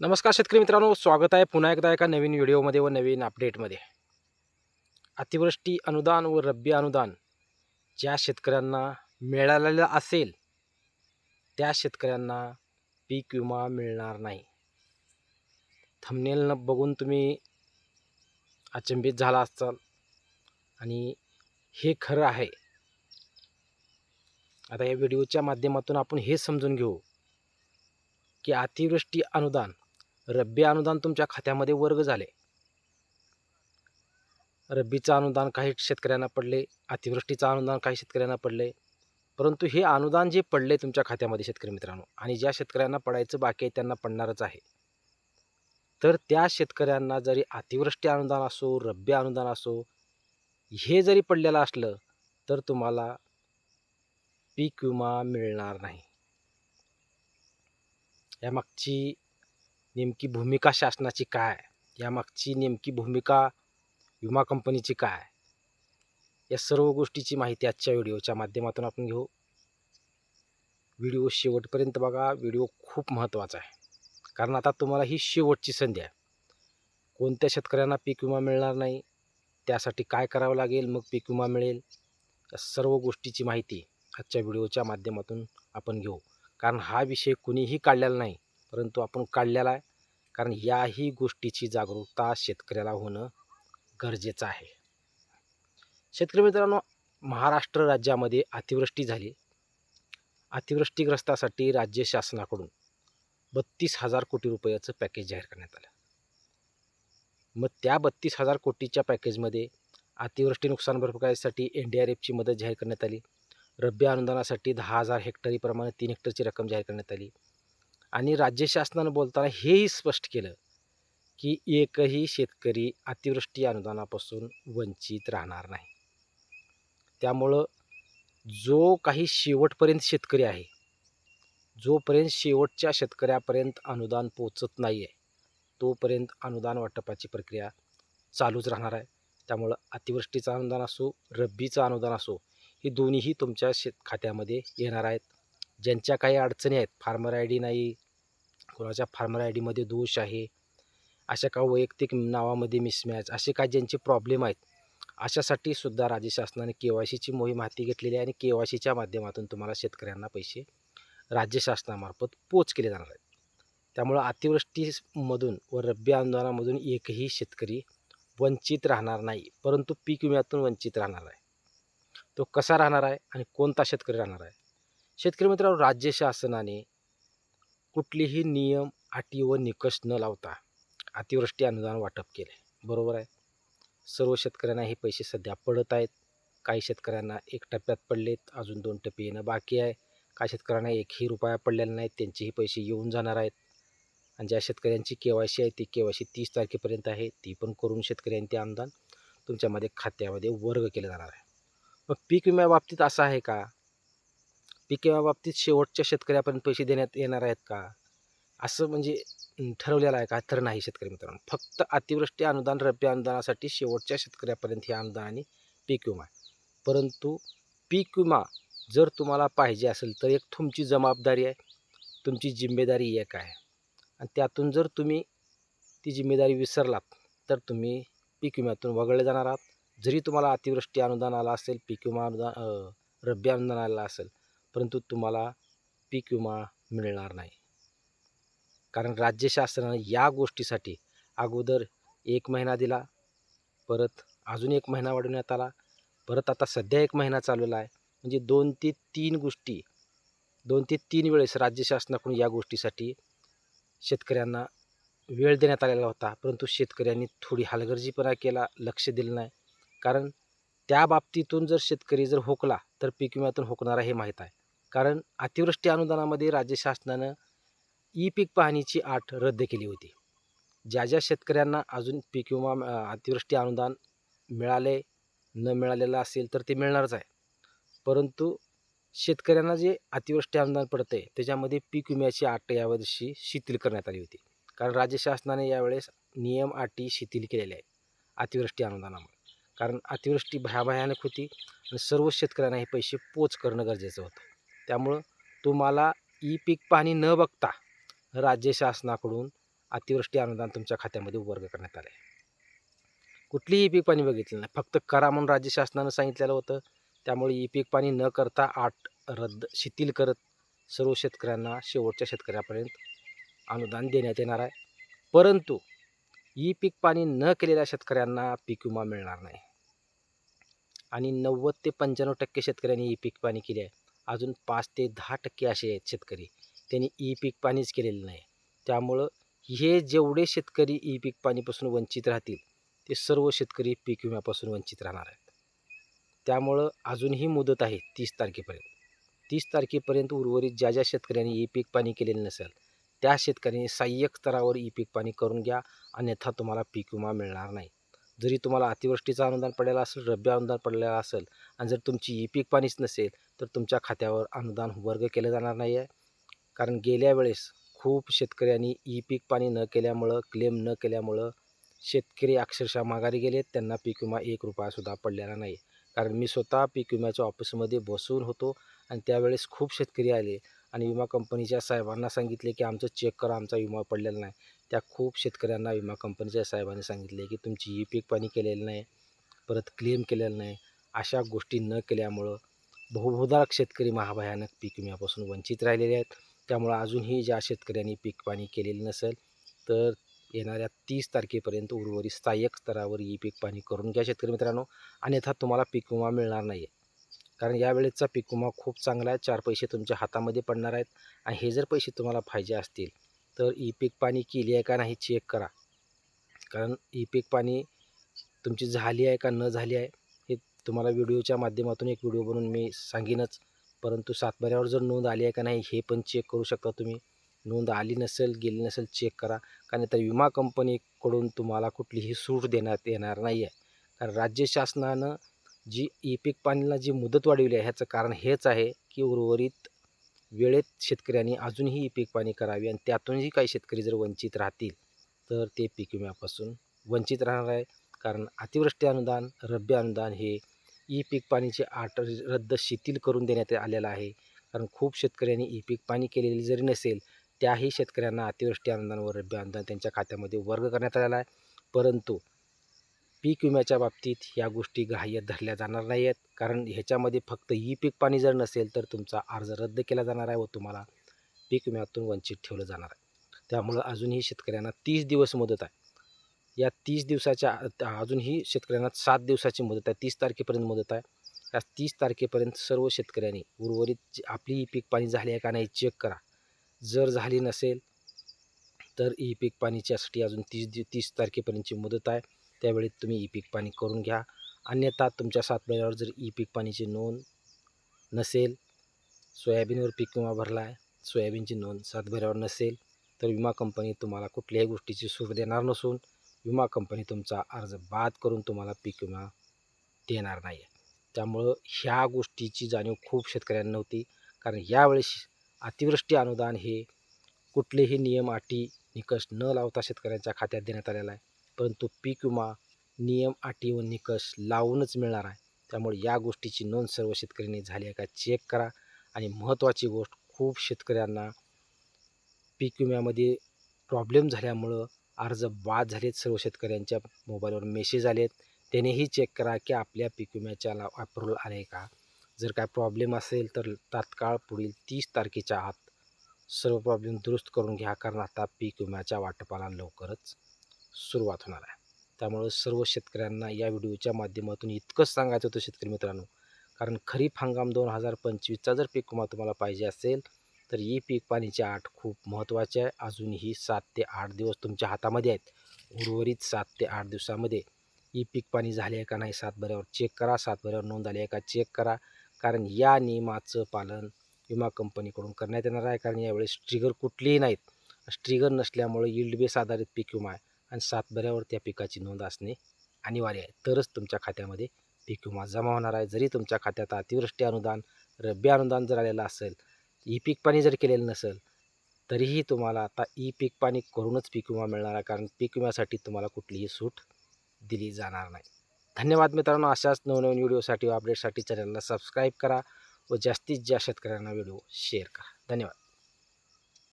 नमस्कार शेतकरी मित्रांनो स्वागत आहे पुन्हा एकदा एका नवीन व्हिडिओमध्ये व नवीन अपडेटमध्ये अतिवृष्टी अनुदान व रब्बी अनुदान ज्या शेतकऱ्यांना मिळालेलं असेल त्या शेतकऱ्यांना पीक विमा मिळणार नाही. थंबनेल बघून तुम्ही अचंबित झाला असाल आणि हे खरं आहे. आता या व्हिडिओच्या माध्यमातून आपण हे समजून घेऊ की अतिवृष्टी अनुदान रब्बी अनुदान तुमच्या खात्यामध्ये वर्ग झाले. रब्बीचं अनुदान काही शेतकऱ्यांना पडले अतिवृष्टीचं अनुदान काही शेतकऱ्यांना पडले. परंतु हे अनुदान जे पडले तुमच्या खात्यामध्ये शेतकरी मित्रांनो आणि ज्या शेतकऱ्यांना पडायचं बाकी आहे त्यांना पडणारच आहे. तर त्या शेतकऱ्यांना जरी अतिवृष्टी अनुदान असो रब्बी अनुदान असो हे जरी पडलेलं असलं तर तुम्हाला पीक विमा मिळणार नाही. यामागची नेमकी भूमिका शासनाची काय? यामागची नेमकी भूमिका विमा कंपनीची काय? या सर्व गोष्टीची माहिती आजच्या व्हिडिओच्या माध्यमातून आपण घेऊ. व्हिडिओ शेवटपर्यंत बघा. व्हिडिओ खूप महत्त्वाचा आहे. कारण आता तुम्हाला ही शेवटची संधी आहे. कोणत्या शेतकऱ्यांना पीक विमा मिळणार नाही? त्यासाठी काय करावं लागेल? मग पीक विमा मिळेल? या सर्व गोष्टीची माहिती आजच्या व्हिडिओच्या माध्यमातून आपण घेऊ. कारण हा विषय कुणीही काढलेला नाही. परंतु आपण काढलेला आहे. कारण याही गोष्टीची जागरूकता शेतकऱ्याला होणं गरजेचं आहे. शेतकरी मित्रांनो महाराष्ट्र राज्यामध्ये अतिवृष्टी झाली. अतिवृष्टीग्रस्तासाठी राज्य शासनाकडून बत्तीस हजार कोटी रुपयाचं पॅकेज जाहीर करण्यात आलं. मग त्या बत्तीस हजार कोटीच्या पॅकेजमध्ये अतिवृष्टी नुकसान भरपाईसाठी एन डी आर एफची मदत जाहीर करण्यात आली. रब्बी अनुदानासाठी दहा हजार हेक्टरीप्रमाणे तीन हेक्टरची रक्कम जाहीर करण्यात आली. आणि राज्य शासनानं बोलताना हेही स्पष्ट केलं की एकही शेतकरी अतिवृष्टी अनुदानापासून वंचित राहणार नाही. त्यामुळं जो काही शेवटपर्यंत शेतकरी आहे जोपर्यंत शेवटच्या शेतकऱ्यापर्यंत अनुदान पोचत नाही आहे तोपर्यंत अनुदान वाटपाची प्रक्रिया चालूच राहणार आहे. त्यामुळं अतिवृष्टीचं अनुदान असो रब्बीचं अनुदान असो ही दोन्हीही तुमच्या शेत खात्यामध्ये येणार आहेत. ज्यांच्या काही अडचणी आहेत फार्मर आय डी नाही कोणाच्या फार्मर आय डीमध्ये दोष आहे अशा का वैयक्तिक नावामध्ये मिसमॅच असे काय ज्यांचे प्रॉब्लेम आहेत अशासाठी सुद्धा राज्य शासनाने के वाय सीची मोहीम हाती घेतलेली आहे आणि के वाय सीच्या माध्यमातून तुम्हाला शेतकऱ्यांना पैसे राज्य शासनामार्फत पोच केले जाणार आहेत. त्यामुळं अतिवृष्टीमधून व रब्बी अनुदानामधून एकही शेतकरी वंचित राहणार नाही परंतु पीक विम्यातून वंचित राहणार आहे. तो कसा राहणार आहे आणि कोणता शेतकरी राहणार आहे? शेतकरी मित्रांनो राज्य शासनाने कुठलेही नियम अटी व निकष न लावता अतिवृष्टी अनुदान वाटप केले बरोबर आहे? सर्व शेतकऱ्यांना हे पैसे सध्या पडत आहेत. काही शेतकऱ्यांना एक टप्प्यात पडलेत अजून दोन टप्पे येणं बाकी आहे. काही शेतकऱ्यांना एकही रुपया पडलेला नाहीत त्यांचेही पैसे येऊन जाणार आहेत. आणि ज्या शेतकऱ्यांची के वाय सी आहे ती के वाय सी तीस तारखेपर्यंत आहे ती पण करून शेतकऱ्यांनी ते अनुदान तुमच्यामध्ये खात्यामध्ये वर्ग केलं जाणार आहे. मग पीक विम्याबाबतीत असं आहे का? पीक शेवटच्या शेतकऱ्यापर्यंत पैसे देण्यात येणार आहेत का? असं म्हणजे ठरवलेलं आहे का? तर नाही शेतकरी मित्रांनो. फक्त अतिवृष्टी अनुदान रब्बी अनुदानासाठी शेवटच्या शेतकऱ्यापर्यंत हे अनुदान आणि पीक विमा आहे. परंतु पीक विमा जर तुम्हाला पाहिजे असेल तर एक तुमची जबाबदारी आहे तुमची जिम्मेदारी एक आहे. आणि त्यातून जर तुम्ही ती जिम्मेदारी विसरलात तर तुम्ही पीक विम्यातून वगळले जाणार आहात. जरी तुम्हाला अतिवृष्टी अनुदान आला असेल पीक विमा अनुदान रब्बी अनुदान आला असेल परंतु तुम्हाला पीक विमा मिळणार नाही. कारण राज्य शासनानं या गोष्टीसाठी अगोदर एक महिना दिला परत अजून एक महिना वाढवण्यात आला परत आता सध्या एक महिना चालवला आहे. म्हणजे दोन ते तीन गोष्टी दोन ते तीन वेळेस राज्य शासनाकडून या गोष्टीसाठी शेतकऱ्यांना वेळ देण्यात आलेला होता. परंतु शेतकऱ्यांनी थोडी हलगर्जीपणा केला लक्ष दिलं नाही. कारण त्या बाबतीतून जर शेतकरी जर होकला तर पीक विम्यातून होकणारा हे माहीत आहे. कारण अतिवृष्टी अनुदानामध्ये राज्य शासनानं ई पीक पाहणीची आठ रद्द केली होती. ज्या ज्या शेतकऱ्यांना अजून पीक विमा अतिवृष्टी अनुदान मिळाले न मिळालेलं असेल तर ते मिळणारच आहे. परंतु शेतकऱ्यांना जे अतिवृष्टी अनुदान पडतं आहे त्याच्यामध्ये पीक विम्याची आट यावर्षी शिथिल करण्यात आली होती. कारण राज्य शासनाने यावेळेस नियम अटी शिथिल केलेल्या आहेत अतिवृष्टी अनुदानामुळे. कारण अतिवृष्टी भयाभयानक होती आणि सर्व शेतकऱ्यांना हे पैसे पोच करणं गरजेचं होतं. त्यामुळं तुम्हाला ई पीक पाणी न बघता राज्य शासनाकडून अतिवृष्टी अनुदान तुमच्या खात्यामध्ये वर्ग करण्यात आलं आहे कुठलीही पीक पाणी बघितलं नाही. फक्त करा म्हणून राज्य शासनानं सांगितलेलं होतं. त्यामुळे ई पीक पाणी न करता आठ रद्द शिथिल करत सर्व शेतकऱ्यांना शेवटच्या शेतकऱ्यापर्यंत अनुदान देण्यात येणार आहे. परंतु ई पीक पाणी न केलेल्या शेतकऱ्यांना पीक विमा मिळणार नाही. आणि नव्वद ते पंच्याण्णव टक्के शेतकऱ्यांनी ई पीक पाणी केले आहे. अजून पाच ते दहा टक्के असे आहेत शेतकरी. त्यांनी ई पीक पाणीच केलेलं नाही. त्यामुळं हे जेवढे शेतकरी ई पीक पाणीपासून वंचित राहतील ते सर्व शेतकरी पीक विम्यापासून वंचित राहणार आहेत. त्यामुळं अजूनही मुदत आहे तीस तारखेपर्यंत. तीस तारखेपर्यंत उर्वरित ज्या ज्या शेतकऱ्यांनी ई पीक पाणी केलेलं नसेल त्या शेतकऱ्यांनी सहाय्यक स्तरावर ई पीक पाणी करून घ्या अन्यथा तुम्हाला पीक विमा मिळणार नाही. जरी तुम्हाला अतिवृष्टीचं अनुदान पडलेलं असेल रब्बी अनुदान पडलेलं असेल आणि जर तुमची ई पीक पाणीच नसेल तर तुमच्या खात्यावर अनुदान वर्ग केलं जाणार नाही आहे कारण गेल्या वेळेस खूप शेतकऱ्यांनी ई पीक पाणी न केल्यामुळं क्लेम न केल्यामुळं शेतकरी अक्षरशः माघारी गेलेत. त्यांना पीक विमा एक रुपयासुद्धा पडलेला नाही. कारण मी स्वतः पीक विम्याच्या ऑफिसमध्ये बसून होतो आणि त्यावेळेस खूप शेतकरी आले आणि विमा कंपनीच्या साहेबांना सांगितले की आमचं चेक करा आमचा विमा पडलेला नाही. त्या खूप शेतकऱ्यांना विमा कंपनीच्या साहेबांनी सांगितले की तुमची ई पीक पाणी केलेलं नाही परत क्लेम केलेलं नाही. अशा गोष्टी न केल्यामुळं बहुभूधारक शेतकरी महाभयानक पीक विम्यापासून वंचित राहिलेले आहेत. त्यामुळं अजूनही ज्या शेतकऱ्यांनी पीक पाणी केलेलं नसेल तर येणाऱ्या तीस तारखेपर्यंत उर्वरित सहाय्यक स्तरावर ई पीक पाणी करून घ्या शेतकरी मित्रांनो. अन्यथा तुम्हाला पीक विमा मिळणार नाही आहे कारण यावेळेचा पीक विमा खूप चांगला आहे. चार पैसे तुमच्या हातामध्ये पडणार आहेत. आणि हे जर पैसे तुम्हाला पाहिजे असतील तर ई पीक पाणी केली आहे का नाही चेक करा. कारण ई पीक पाणी तुमची झाली आहे का न झाली आहे हे तुम्हाला व्हिडिओच्या माध्यमातून एक व्हिडिओ बनवून मी सांगेनच. परंतु सातबाऱ्यावर जर नोंद आली आहे का नाही हे पण चेक करू शकता तुम्ही. नोंद आली नसेल गेली नसेल चेक करा. कारण तर विमा कंपनीकडून तुम्हाला कुठलीही सूट देण्यात येणार नाही आहे. कारण राज्य शासनानं जी ई पीक पाणीला जी मुदत वाढवली आहे ह्याचं कारण हेच आहे की उर्वरित वेळेत शेतकऱ्यांनी अजूनही ई पीक पाणी करावे आणि त्यातूनही काही शेतकरी जर वंचित राहतील तर ते पीक विम्यापासून वंचित राहणार आहे कारण अतिवृष्टी अनुदान रब्बी अनुदान हे ई पीक पाणीचे आठ रद्द शिथिल करून देण्यात आलेलं आहे. कारण खूप शेतकऱ्यांनी ई पीक पाणी केलेली जरी नसेल त्याही शेतकऱ्यांना अतिवृष्टी अनुदान व रब्बी अनुदान त्यांच्या खात्यामध्ये वर्ग करण्यात आलेला आहे. परंतु पीक विम्याच्या बाबतीत या गोष्टी ग्राह्य धरल्या जाणार नाही आहेत कारण ह्याच्यामध्ये फक्त ई पीक पाणी जर नसेल तर तुमचा अर्ज रद्द केला जाणार आहे व तुम्हाला पीक विम्यातून वंचित ठेवलं जाणार आहे. त्यामुळं अजूनही शेतकऱ्यांना तीस दिवस मुदत आहे. या तीस दिवसाच्या अजूनही शेतकऱ्यांना सात दिवसाची मुदत आहे. तीस तारखेपर्यंत मुदत आहे. या तीस तारखेपर्यंत सर्व शेतकऱ्यांनी उर्वरित आपली ई पीक पाणी झाली आहे का नाही चेक करा. जर झाली नसेल तर ई पीक पाणीच्यासाठी अजून तीस दि तीस तारखेपर्यंतची मुदत आहे. त्यावेळी तुम्ही ई पीक पाणी करून घ्या. अन्यथा तुमच्या सातबाऱ्यावर जर ई पीक पाणीची नोंद नसेल सोयाबीनवर पीक विमा भरला आहे सोयाबीनची नोंद सातबाऱ्यावर नसेल तर विमा कंपनी तुम्हाला कुठल्याही गोष्टीची सूट देणार नसून विमा कंपनी तुमचा अर्ज बाद करून तुम्हाला पीक विमा देणार नाही आहे त्यामुळं ह्या गोष्टीची जाणीव खूप शेतकऱ्यांना नव्हती कारण यावेळेस अतिवृष्टी अनुदान हे कुठलेही नियम अटी निकष न लावता शेतकऱ्यांच्या खात्यात देण्यात आलेला आहे. परंतु पीक विमा नियम अटी व निकष लावूनच मिळणार आहे. त्यामुळे या गोष्टीची नोंद सर्व शेतकऱ्यांनी झाली आहे का चेक करा. आणि महत्त्वाची गोष्ट खूप शेतकऱ्यांना पीक विम्यामध्ये प्रॉब्लेम झाल्यामुळं अर्ज बाद झालेत. सर्व शेतकऱ्यांच्या मोबाईलवर मेसेज आलेत. त्यानेही चेक करा की आपल्या पीक विम्याच्या अप्रूव्हल आले का? जर काय प्रॉब्लेम असेल तर तात्काळ पुढील तीस तारखेच्या आत सर्व प्रॉब्लेम दुरुस्त करून घ्या. कारण आता पीक विम्याच्या वाटपाला लवकरच सुरुवात होणार आहे. त्यामुळं सर्व शेतकऱ्यांना या व्हिडिओच्या माध्यमातून इतकंच सांगायचं होतं शेतकरी मित्रांनो. कारण खरीप हंगाम दोन हजार पंचवीसचा जर पीक विमा तुम्हाला पाहिजे असेल तर ही पीक पाणीची आठ खूप महत्त्वाची आहे. अजूनही सात ते आठ दिवस तुमच्या हातामध्ये आहेत. उर्वरित सात ते आठ दिवसामध्ये ई पीक पाणी झाले आहे का नाही सातभऱ्यावर चेक करा. सातभऱ्यावर नोंद आली आहे का चेक करा. कारण या नियमाचं पालन विमा कंपनीकडून करण्यात येणार आहे. कारण यावेळेस ट्रिगर कुठलीही नाहीत. स्ट्रिगर नसल्यामुळे यील्ड बेस आधारित पीक विमा आहे. आणि सातबाऱ्यावर त्या पिकाची नोंद असणे अनिवार्य आहे. तरच तुमच्या खात्यामध्ये पीक विमा जमा होणार आहे. जरी तुमच्या खात्यात अतिवृष्टी अनुदान रब्बी अनुदान जर आलेलं असेल ई पीक पाणी जर केलेलं नसेल तरीही तुम्हाला आता ई पीक पाणी करूनच पीक विमा मिळणार आहे. कारण पीक विम्यासाठी तुम्हाला कुठलीही सूट दिली जाणार नाही. धन्यवाद मित्रांनो. अशाच नवनवीन व्हिडिओसाठी अपडेटसाठी चॅनलला सबस्क्राईब करा व जास्तीत जास्त शेतकऱ्यांना व्हिडिओ शेअर करा. धन्यवाद.